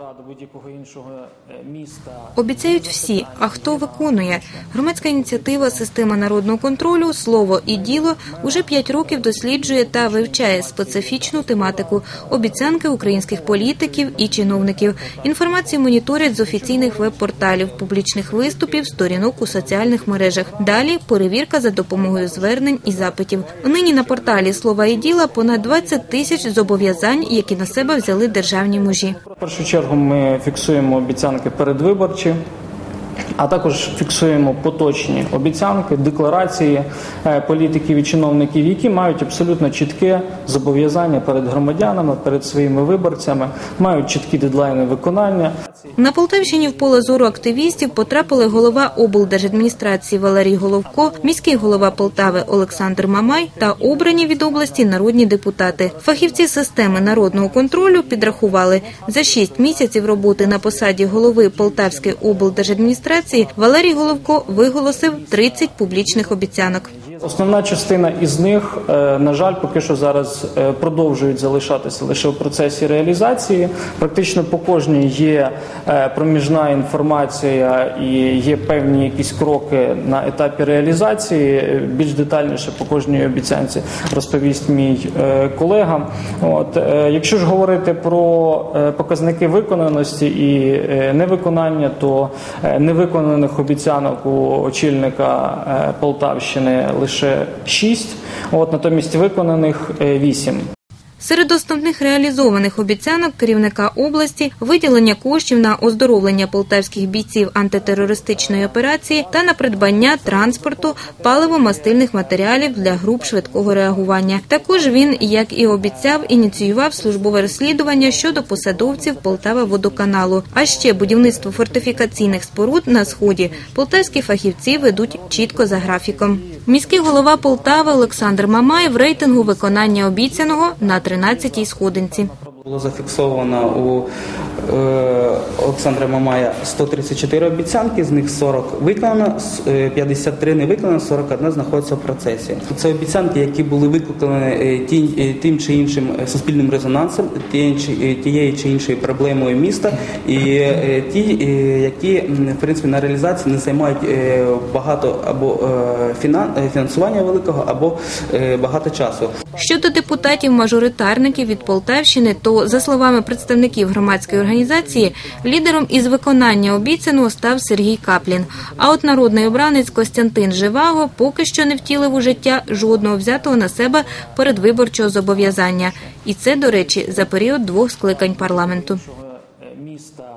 Рада будь-якого іншого е, міста Обіцяють всі, а хто виконує? Громадська ініціатива Система народного контролю Слово і діло уже п'ять років досліджує та вивчає специфічну тематику обіцянки українських політиків і чиновників. Інформацію моніторять з офіційних веб-порталів, публічних виступів, сторінок у соціальних мережах. Далі перевірка за допомогою звернень і запитів. Нині на порталі Слова і діла понад 20 тисяч зобов'язань, які на себе взяли державні мужі. Першу чергу ми фіксуємо обіцянки передвиборчі, а також фіксуємо поточні обіцянки, декларації е, політиків і чиновників, які мають абсолютно чітке зобов'язання перед громадянами, перед своїми виборцями, мають чіткі дедлайни виконання. На Полтавщині в поле зору активістів потрапили голова облдержадміністрації Валерій Головко, міський голова Полтави Олександр Мамай та обрані від області народні депутати. Фахівці системи народного контролю підрахували за шість місяців роботи на посаді голови Полтавської облдержадміністрації Валерій Головко виголосив 30 публічних обіцянок. Основна частина із них, е, на жаль, поки що зараз е, продовжують залишатися лише в процесі реалізації. Практично по кожній є е, проміжна інформація і є певні якісь кроки на етапі реалізації. Більш детальніше по кожній обіцянці розповість мій колега. От якщо ж говорити про показники виконаності і невиконання, то невиконаних обіцянок у очільника Полтавщини лише 6, от натомість виконаних 8. Серед основних реалізованих обіцянок керівника області виділення коштів на оздоровлення полтавських бійців антитерористичної операції та на придбання транспорту паливо-мастильних матеріалів для груп швидкого реагування. Також він, як і обіцяв, ініціював службове розслідування щодо посадовців Полтава водоканалу. А ще будівництво фортифікаційних споруд на сході полтавські фахівці ведуть чітко за графіком. Міський голова Полтави Олександр Мамаєв рейтингу виконання обіцяного на 13-й сходинці. Було зафіксовано у е, Олександра Мамая 134 обіцянки, з них 40 виконано, с- е, 53 не виконано, 41 знаходиться в процесі. Це обіцянки, які були викликані е, ті- е, тим чи іншим суспільним резонансом, тієї чи- іншої проблемою міста, і ті, які в принципі на реалізації не займають багато або фінансування великого, або багато часу. Щодо депутатів-мажоритарників від Полтавщини, то за словами представників громадської організації, лідером із виконання обіцяного став Сергій Каплін. А от народний обранець Костянтин Живаго поки що не втілив у життя жодного взятого на себе передвиборчого зобов'язання. І це, до речі, за період двох скликань парламенту. Міста